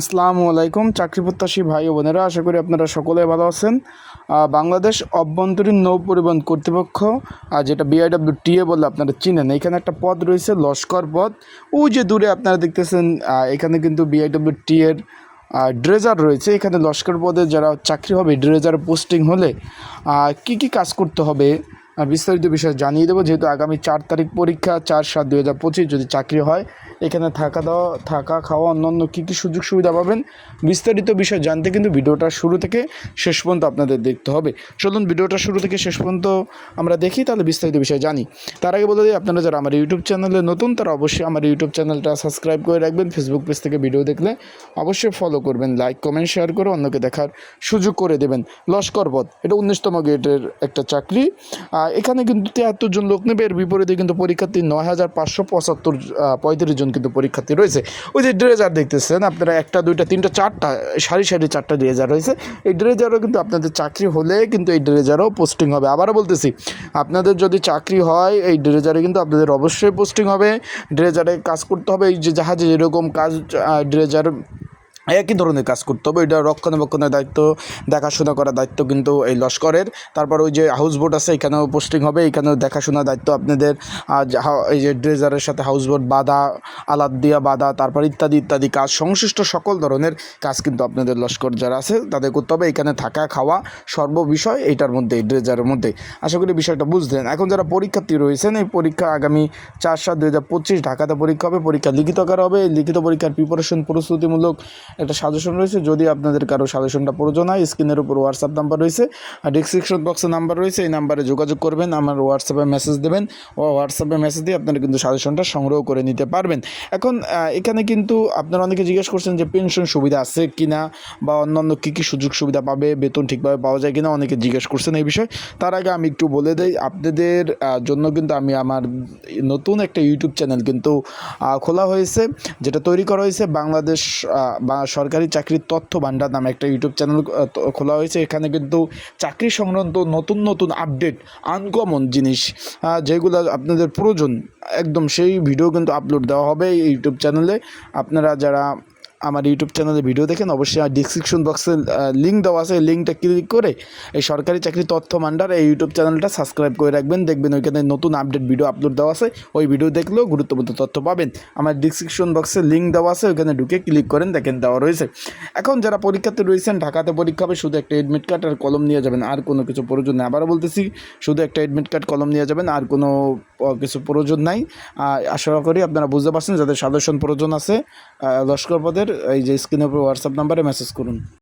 আসসালামু আলাইকুম, চাকরি প্রত্যাশী ভাই ও বোনেরা, আশা করি আপনারা সকলে ভালো আছেন। বাংলাদেশ অভ্যন্তরীণ নৌ পরিবহন কর্তৃপক্ষ আর যেটা বিআইডব্লিউ টিএ বলে আপনারা চিনেন, এখানে একটা পদ রয়েছে, লস্কর পদ। ওই যে দূরে আপনারা দেখতেছেন এখানে কিন্তু বিআইডব্লিউ টি এর ড্রেজার রয়েছে। এখানে লস্কর পদে যারা চাকরি হবে, ড্রেজার পোস্টিং হলে কি কি কাজ করতে হবে বিস্তারিত বিষয়ে জানিয়ে দেবো। যেহেতু আগামী চার তারিখ পরীক্ষা, চার সাত দু হাজার পঁচিশ যদি চাকরি হয় এখানে থাকা দাওয়া থাকা, খাওয়া, অন্যান্য কী কী সুযোগ সুবিধা পাবেন বিস্তারিত বিষয় জানতে কিন্তু ভিডিওটা শুরু থেকে শেষ পর্যন্ত আপনাদের দেখতে হবে। চলুন ভিডিওটা শুরু থেকে শেষ পর্যন্ত আমরা দেখি, তাহলে বিস্তারিত বিষয় জানি। তার আগে বলে দিই, আপনারা যারা আমার ইউটিউব চ্যানেলে নতুন, তারা অবশ্যই আমার ইউটিউব চ্যানেলটা সাবস্ক্রাইব করে রাখবেন, ফেসবুক পেজ থেকে ভিডিও দেখলে অবশ্যই ফলো করবেন লাইক কমেন্ট শেয়ার করে অন্যকে দেখার সুযোগ করে দেবেন। লস্কর পদ এটা উনিশতম গেটের একটা চাকরি। এখানে কিন্তু তিয়াত্তর জন লোক নেবে, এর বিপরীতে কিন্তু পরীক্ষার্থী নয় হাজার পাঁচশো পঁচাত্তর পঁয়ত্রিশ জন কিন্তু পরীক্ষার্থী রয়েছে। ওই যে ড্রেজার দেখতেছেন, আপনারা একটা, দুইটা, তিনটা, চারটা, সারি সারি চারটা ড্রেজার রয়েছে। এই ড্রেজারও কিন্তু আপনাদের চাকরি হলে কিন্তু এই ড্রেজারও পোস্টিং হবে। আবারও বলতেছি, আপনাদের যদি চাকরি হয়, এই ড্রেজারে কিন্তু আপনাদের অবশ্যই পোস্টিং হবে। ড্রেজারে কাজ করতে হবে, এই যে জাহাজে যেরকম কাজ ড্রেজার একই ধরনের কাজ করতে হবে। এটা রক্ষণাবেক্ষণের দায়িত্ব, দেখাশোনা করার দায়িত্ব কিন্তু এই লস্করের। তারপর ওই যে হাউস বোট আছে, এখানেও পোস্টিং হবে। এখানেও দেখাশোনার দায়িত্ব আপনাদের। এই যে ড্রেজারের সাথে হাউস বোট বাধা আলাদ দিয়া বাধা, তারপর ইত্যাদি ইত্যাদি কাজ। সংশ্লিষ্ট সকল ধরনের কাজ কিন্তু আপনাদের লস্কর যারা আছে, তাদের করতে হবে। এখানে থাকা, খাওয়া সর্ববিষয় এইটার মধ্যে, ড্রেজারের মধ্যে। আশা করি বিষয়টা বুঝলেন। এখন যারা পরীক্ষার্থী রয়েছেন, এই পরীক্ষা আগামী চার সাত দু ঢাকাতে পরীক্ষা হবে, পরীক্ষা লিখিত আকারে হবে। লিখিত পরীক্ষার প্রিপারেশন প্রস্তুতিমূলক একটা সাজেশন রয়েছে। যদি আপনাদের কারও সাজেশনটা প্রয়োজন হয়, স্ক্রিনের উপর হোয়াটসঅ্যাপ নাম্বার রয়েছে। আর ডিসক্রিপশন বক্সে নাম্বার রয়েছে। এই নাম্বারে যোগাযোগ করবেন, আমার হোয়াটসঅ্যাপে মেসেজ দেবেন। ও হোয়াটসঅ্যাপে মেসেজ দিয়ে আপনারা কিন্তু সাজেশনটা সংগ্রহ করে নিতে পারবেন। এখন এখানে কিন্তু আপনারা অনেকে জিজ্ঞেস করছেন যে পেনশন সুবিধা আছে কি না বা অন্যান্য কী কী সুযোগ সুবিধা পাবে, বেতন ঠিকভাবে পাওয়া যায় কিনা অনেকে জিজ্ঞেস করছেন এই বিষয়ে। তার আগে আমি একটু বলে দেই, আপনাদের জন্য কিন্তু আমি আমার নতুন একটা ইউটিউব চ্যানেল কিন্তু খোলা হয়েছে, যেটা তৈরি করা হয়েছে বাংলাদেশ বা সরকারি চাকরির তথ্য ভাণ্ডার নামে একটা ইউটিউব চ্যানেল খোলা হয়েছে। এখানে কিন্তু চাকরি সংক্রান্ত নতুন নতুন আপডেট, আনকমন জিনিস যেগুলো আপনাদের প্রয়োজন, একদম সেই ভিডিও কিন্তু আপলোড দেওয়া হবে ইউটিউব চ্যানেলে। আপনারা যারা আমার ইউটিউব চ্যানেলে ভিডিও দেখেন, অবশ্যই ডিসক্রিপশন বক্সে লিঙ্ক দেওয়া আছে লিঙ্কটা ক্লিক করে এই সরকারি চাকরি তথ্য ভাণ্ডার এই ইউটিউব চ্যানেলটা সাবস্ক্রাইব করে রাখবেন। দেখবেন ওইখানে নতুন আপডেট ভিডিও আপলোড দেওয়া আছে, ওই ভিডিও দেখলেও গুরুত্বপূর্ণ তথ্য পাবেন। আমার ডিসক্রিপশন বক্সে লিঙ্ক দেওয়া আছে, ওইখানে ঢুকে ক্লিক করেন, দেখেন দেওয়া রয়েছে। এখন যারা পরীক্ষাতে রয়েছেন, ঢাকাতে পরীক্ষা হবে, শুধু একটা এডমিট কার্ড আর কলম নিয়ে যাবেন, আর কোনো কিছু প্রয়োজন নেই। আবারও বলতেছি, শুধু একটা এডমিট কার্ড কলম নিয়ে যাবেন, আর কোনো কিছু প্রয়োজন নাই। আশা করি আপনারা বুঝতে পারছেন, যাদের সাজেশন প্রয়োজন আছে লস্কর পদের এই যে স্ক্রিনের উপর হোয়াটসঅ্যাপ নাম্বারে মেসেজ করুন।